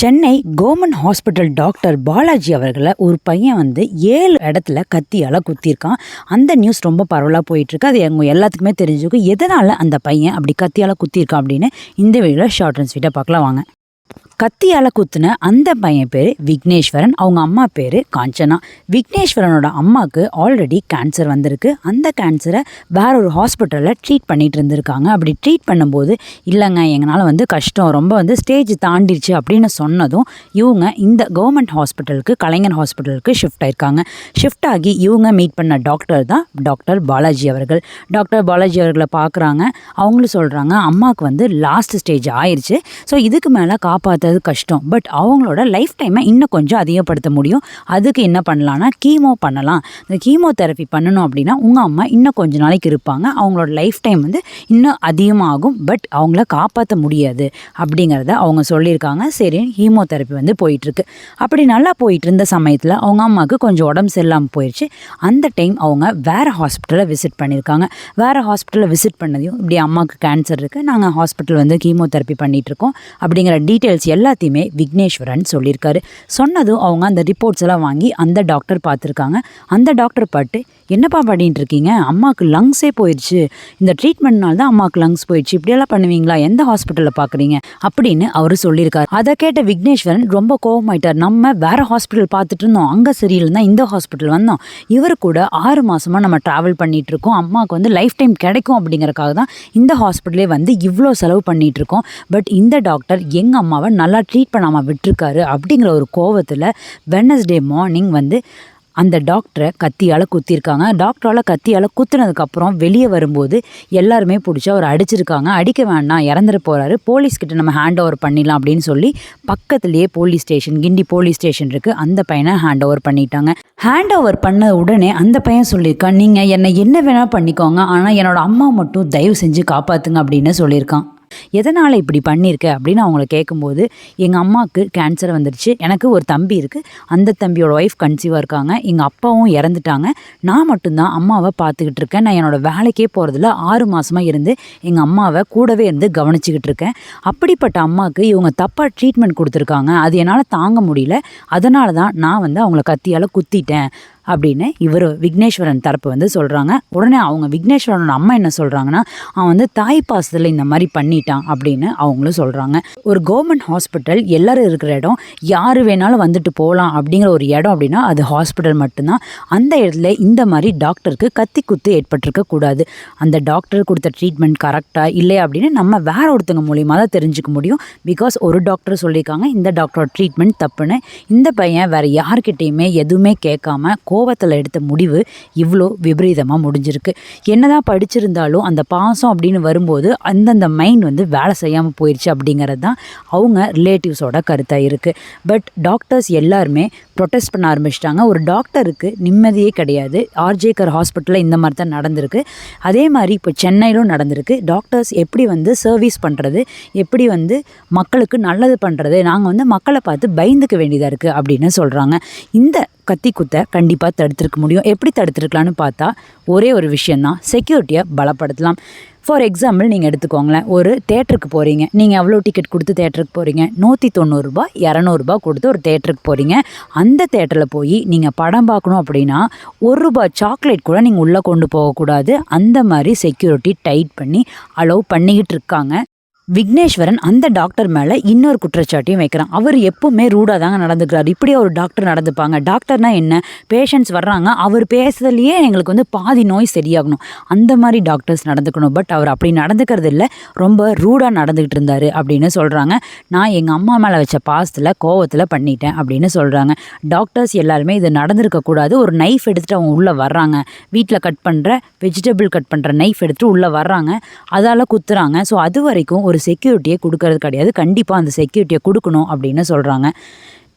Chennai government hospital doctor Balaji அவர்களை ஒரு பையன் வந்து ஏழு இடத்துல கத்தியால் குத்திருக்கான் அந்த நியூஸ் ரொம்ப பரவலாக போயிட்டுருக்கு. அது எங்க எல்லாத்துக்குமே தெரிஞ்சுக்கும் எதனால் அந்த பையன் அப்படி கத்தியால் குத்திருக்கான் அப்படின்னு இந்த வீடியோவில் ஷார்ட் அண்ட் ஸ்வீட்டாக பார்க்கலாம். வாங்க. கத்தியால் குத்துன அந்த பையன் பேர் விக்னேஸ்வரன். அவங்க அம்மா பேர் காஞ்சனா. விக்னேஸ்வரனோட அம்மாவுக்கு ஆல்ரெடி கேன்சர் வந்திருக்கு. அந்த கேன்சரை வேற ஒரு ஹாஸ்பிட்டலில் ட்ரீட் பண்ணிட்டு இருந்திருக்காங்க. அப்படி ட்ரீட் பண்ணும்போது இல்லைங்க எங்களால் வந்து கஷ்டம் ரொம்ப வந்து ஸ்டேஜ் தாண்டிடுச்சு அப்படின்னு சொன்னதும் இவங்க இந்த கவர்மெண்ட் ஹாஸ்பிட்டலுக்கு கலைஞர் ஹாஸ்பிட்டலுக்கு ஷிஃப்ட் ஆயிருக்காங்க. ஷிஃப்ட் ஆகி இவங்க மீட் பண்ண டாக்டர் தான் டாக்டர் பாலாஜி அவர்கள். டாக்டர் பாலாஜி அவர்களை பார்க்குறாங்க அவங்களும் சொல்கிறாங்க அம்மாவுக்கு வந்து லாஸ்ட் ஸ்டேஜ் ஆயிடுச்சு ஸோ இதுக்கு மேலே காப்பாற்ற காப்பாற்றுறது கஷ்டம். பட் அவங்களோட லைஃப் டைமை இன்னும் கொஞ்சம் அதிகப்படுத்த முடியும். அதுக்கு என்ன பண்ணலான்னா கீமோ பண்ணலாம். இந்த கீமோ தெரப்பி பண்ணணும் அப்படின்னா உங்கள் அம்மா இன்னும் கொஞ்ச நாளைக்கு இருப்பாங்க. அவங்களோட லைஃப் டைம் வந்து இன்னும் அதிகமாகும். பட் அவங்கள காப்பாற்ற முடியாது அப்படிங்கிறத அவங்க சொல்லியிருக்காங்க. சரி ஹீமோ தெரப்பி வந்து போயிட்டுருக்கு. அப்படி நல்லா போயிட்டு இருந்த சமயத்தில் அவங்க அம்மாவுக்கு கொஞ்சம் உடம்பு சரியில்லாமல் போயிடுச்சு அந்த டைம் அவங்க வேறு ஹாஸ்பிட்டலில் விசிட் பண்ணியிருக்காங்க. வேறு ஹாஸ்பிட்டலில் விசிட் பண்ணதையும் இப்படி அம்மாவுக்கு கேன்சர் இருக்குது நாங்கள் ஹாஸ்பிட்டல் வந்து கீமோ தெரப்பி பண்ணிகிட்ருக்கோம் அப்படிங்கிற டீட்டெயில்ஸ் எல்லாம் எல்லாத்தையுமே விக்னேஸ்வரன் சொல்லியிருக்காரு. சொன்னதும் அவங்க அந்த ரிப்போர்ட்ஸ் எல்லாம் வாங்கி அந்த டாக்டர் பார்த்துருக்காங்க. அந்த டாக்டர் பார்த்து என்னப்பா பண்ணிட்டு இருக்கீங்க? அம்மாவுக்கு லங்ஸே போயிடுச்சு இந்த ட்ரீட்மெண்ட்னால தான் அம்மாவுக்கு லங்ஸ் போயிடுச்சு இப்படியெல்லாம் பண்ணுவீங்களா? எந்த ஹாஸ்பிட்டலில் பார்க்குறீங்க? அப்படின்னு அவர் சொல்லியிருக்காரு. அதை கேட்ட விக்னேஸ்வரன் ரொம்ப கோவமாயிட்டார். நம்ம வேற ஹாஸ்பிட்டல் பார்த்துட்டு இருந்தோம். அங்கே சரியில்லைன்னா இந்த ஹாஸ்பிட்டல் வந்தோம். இவர் கூட ஆறு மாதமாக நம்ம ட்ராவல் பண்ணிட்டு இருக்கோம். அம்மாவுக்கு வந்து லைஃப் டைம் கிடைக்கும் அப்படிங்கிறக்காக தான் இந்த ஹாஸ்பிட்டலே வந்து இவ்வளோ செலவு பண்ணிட்டு இருக்கோம். பட் இந்த டாக்டர் எங்கள் அம்மாவை நல்லா நல்லா ட்ரீட் பண்ணாமல் விட்டுருக்காரு அப்படிங்கிற ஒரு கோவத்தில் வெனஸ்டே மார்னிங் வந்து அந்த டாக்டரை கத்தியால் குத்திருக்காங்க. டாக்டரால் கத்தியால் குத்துனதுக்கப்புறம் வெளியே வரும்போது எல்லாருமே பிடிச்சி அவர் அடிச்சிருக்காங்க. அடிக்க வேண்டாம் இறந்துட போகிறாரு போலீஸ்கிட்ட நம்ம ஹேண்ட் ஓவர் பண்ணிடலாம் அப்படின்னு சொல்லி பக்கத்துலேயே police station Guindy police station இருக்குது அந்த பையனை ஹேண்ட் ஓவர் பண்ணிட்டாங்க. ஹேண்ட் ஓவர் பண்ண உடனே அந்த பையன் சொல்லியிருக்கான் நீங்கள் என்னை என்ன வேணால் பண்ணிக்கோங்க. ஆனால் என்னோடய அம்மா மட்டும் தயவு செஞ்சு காப்பாற்றுங்க அப்படின்னு சொல்லியிருக்கான். எதனால் இப்படி பண்ணியிருக்க அப்படின்னு அவங்கள கேட்கும்போது எங்கள் அம்மாவுக்கு கேன்சர் வந்துடுச்சு எனக்கு ஒரு தம்பி இருக்குது அந்த தம்பியோட ஒய்ஃப் கன்சீவாக இருக்காங்க. எங்கள் அப்பாவும் இறந்துட்டாங்க. நான் மட்டும்தான் அம்மாவை பார்த்துக்கிட்டு இருக்கேன். நான் என்னோடய வேலைக்கே போகிறதுல ஆறு மாதமாக இருந்து எங்கள் அம்மாவை கூடவே இருந்து கவனிச்சிக்கிட்டு இருக்கேன். அப்படிப்பட்ட அம்மாவுக்கு இவங்க தப்பாக ட்ரீட்மெண்ட் கொடுத்துருக்காங்க. அது என்னால் தாங்க முடியல. அதனால தான் நான் வந்து அவங்கள கத்தியால் குத்திட்டேன். அப்படின்னு இவர் விக்னேஸ்வரன் தரப்பு வந்து சொல்கிறாங்க உடனே அவங்க விக்னேஸ்வரனோட அம்மா என்ன சொல்கிறாங்கன்னா அவன் வந்து தாய் பாசத்தில் இந்த மாதிரி பண்ணிட்டான் அப்படின்னு அவங்களும் சொல்கிறாங்க ஒரு கவர்மெண்ட் ஹாஸ்பிட்டல் எல்லாரும் இருக்கிற இடம் யார் வேணாலும் வந்துட்டு போகலாம் அப்படிங்கிற ஒரு இடம் அப்படின்னா அது ஹாஸ்பிட்டல் மட்டும்தான். அந்த இடத்துல இந்த மாதிரி டாக்டருக்கு கத்தி குத்து ஏற்பட்டிருக்க கூடாது. அந்த டாக்டர் கொடுத்த ட்ரீட்மெண்ட் கரெக்டாக இல்லை அப்படின்னு நம்ம வேற ஒருத்தங்க மூலியமாக தான் தெரிஞ்சுக்க முடியும். பிகாஸ் ஒரு டாக்டர் சொல்லியிருக்காங்க இந்த டாக்டரோட ட்ரீட்மெண்ட் தப்புன்னு. இந்த பையன் வேறு யார்கிட்டேயுமே எதுவுமே கேட்காம கோ கோவத்தில் எடுத்த முடிவு இவ்வளோ விபரீதமாக முடிஞ்சிருக்கு. என்னதான் படிச்சிருந்தாலும் அந்த பாசம் அப்படின்னு வரும்போது அந்தந்த மைண்ட் வந்து வேலை செய்யாமல் போயிடுச்சு அப்படிங்கிறது தான் அவங்க ரிலேட்டிவ்ஸோட கருத்தாக இருக்குது பட் டாக்டர்ஸ் எல்லாருமே ப்ரொட்டஸ்ட் பண்ண ஆரம்பிச்சிட்டாங்க. ஒரு டாக்டருக்கு நிம்மதியே கிடையாது. ஆர்ஜேகர் ஹாஸ்பிட்டலில் இந்த மாதிரி தான் நடந்திருக்கு. அதே மாதிரி இப்போ சென்னையிலும் நடந்திருக்கு. டாக்டர்ஸ் எப்படி வந்து சர்வீஸ் பண்ணுறது எப்படி வந்து மக்களுக்கு நல்லது பண்ணுறது நாங்கள் வந்து மக்களை பார்த்து பயந்துக்க வேண்டியதாக இருக்குது அப்படின்னு சொல்கிறாங்க இந்த கத்தி குத்த கண்டிப்பாக தடுத்திருக்க முடியும். எப்படி தடுத்துருக்கலான்னு பார்த்தா ஒரே ஒரு விஷயந்தான் செக்யூரிட்டியை பலப்படுத்தலாம். ஃபார் எக்ஸாம்பிள் நீங்கள் எடுத்துக்கோங்களேன் ஒரு தேட்டருக்கு போகிறீங்க நீங்கள் எவ்வளோ டிக்கெட் கொடுத்து தேட்டருக்கு போகிறீங்க நூற்றி தொண்ணூறுரூபா இரநூறுபா கொடுத்து ஒரு தேட்டருக்கு போகிறீங்க அந்த தேட்டரில் போய் நீங்கள் படம் பார்க்கணும் அப்படின்னா ஒரு ரூபா சாக்லேட் கூட நீங்கள் உள்ளே கொண்டு போகக்கூடாது. அந்த மாதிரி செக்யூரிட்டி டைட் பண்ணி அலோவ் பண்ணிக்கிட்டு இருக்காங்க. விக்னேஸ்வரன் அந்த டாக்டர் மேலே இன்னொரு குற்றச்சாட்டையும் வைக்கிறான். அவர் எப்பவுமே ரூடாக தாங்க நடந்துக்கிறார். இப்படி ஒரு டாக்டர் நடந்துப்பாங்க. டாக்டர்னா என்ன? பேஷண்ட்ஸ் வர்றாங்க. அவர் பேசுறதுலையே எங்களுக்கு வந்து பாதி நோய் சரியாகணும். அந்த மாதிரி டாக்டர்ஸ் நடந்துக்கணும். பட் அவர் அப்படி நடந்துக்கிறது இல்லை ரொம்ப ரூடாக நடந்துக்கிட்டு இருந்தார் அப்படின்னு சொல்கிறாங்க நான் எங்கள் அம்மா மேலே வச்ச பாசத்தில் கோவத்தில் பண்ணிட்டேன் அப்படின்னு சொல்கிறாங்க டாக்டர்ஸ் எல்லாருமே இது நடந்திருக்கக்கூடாது ஒரு நைஃப் எடுத்துகிட்டு அவங்க உள்ளே வர்றாங்க. வீட்டில் கட் பண்ணுற வெஜிடபிள் கட் பண்ணுற நைஃப் எடுத்துகிட்டு உள்ளே வர்றாங்க. அதால் குத்துறாங்க. ஸோ அது வரைக்கும் ஒரு செக்யூரிட்டியை கொடுக்கறது கிடையாது. கண்டிப்பாக அந்த செக்யூரிட்டியை கொடுக்கணும் அப்படின்னு சொல்கிறாங்க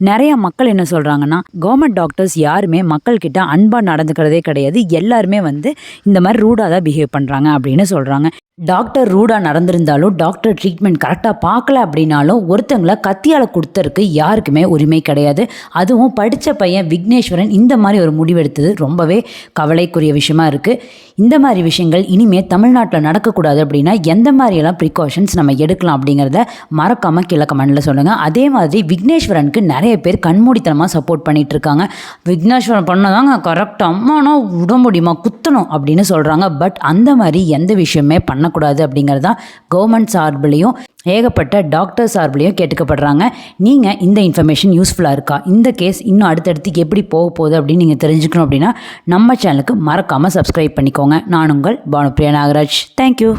நிறைய மக்கள் என்ன சொல்கிறாங்கன்னா கவர்மெண்ட் டாக்டர்ஸ் யாருமே மக்கள்கிட்ட அன்பாக நடந்துக்கிறதே கிடையாது. எல்லாருமே வந்து இந்த மாதிரி ரூடாக தான் பிஹேவ் பண்ணுறாங்க அப்படின்னு சொல்கிறாங்க டாக்டர் ரூடாக நடந்திருந்தாலும் டாக்டர் ட்ரீட்மெண்ட் கரெக்டாக பார்க்கல அப்படின்னாலும் ஒருத்தங்களை கத்தியால் கொடுத்தருக்கு யாருக்குமே உரிமை கிடையாது. அதுவும் படித்த பையன் விக்னேஸ்வரன் இந்த மாதிரி ஒரு முடிவெடுத்தது ரொம்பவே கவலைக்குரிய விஷயமா இருக்குது இந்த மாதிரி விஷயங்கள் இனிமேல் தமிழ்நாட்டில் நடக்கக்கூடாது அப்படின்னா எந்த மாதிரியெல்லாம் ப்ரிகாஷன்ஸ் நம்ம எடுக்கலாம் அப்படிங்கிறத மறக்காமல் கீழே கமெண்டில் சொல்லுங்கள் அதே மாதிரி விக்னேஸ்வரனுக்கு நிறைய நிறைய பேர் கண்மூடித்தனமாக சப்போர்ட் பண்ணிட்டு இருக்காங்க விக்னேஸ்வரன் பண்ணதாங்க கரெக்டாக அம்மானா விட முடியுமா குத்தணும் அப்படின்னு சொல்கிறாங்க பட் அந்த மாதிரி எந்த விஷயமே பண்ணக்கூடாது அப்படிங்கிறது தான் கவர்மெண்ட் சார்பிலையும் ஏகப்பட்ட டாக்டர் சார்பிலையும் கேட்டுக்கப்படுறாங்க. நீங்கள் இந்த இன்ஃபர்மேஷன் யூஸ்ஃபுல்லாக இருக்கா? இந்த கேஸ் இன்னும் அடுத்தடுத்து எப்படி போக போகுது அப்படின்னு நீங்கள் தெரிஞ்சுக்கணும் அப்படின்னா நம்ம சேனலுக்கு மறக்காமல் சப்ஸ்கிரைப் பண்ணிக்கோங்க. நான் உங்கள் பானுப்ரியா நாகராஜ். தேங்க்யூ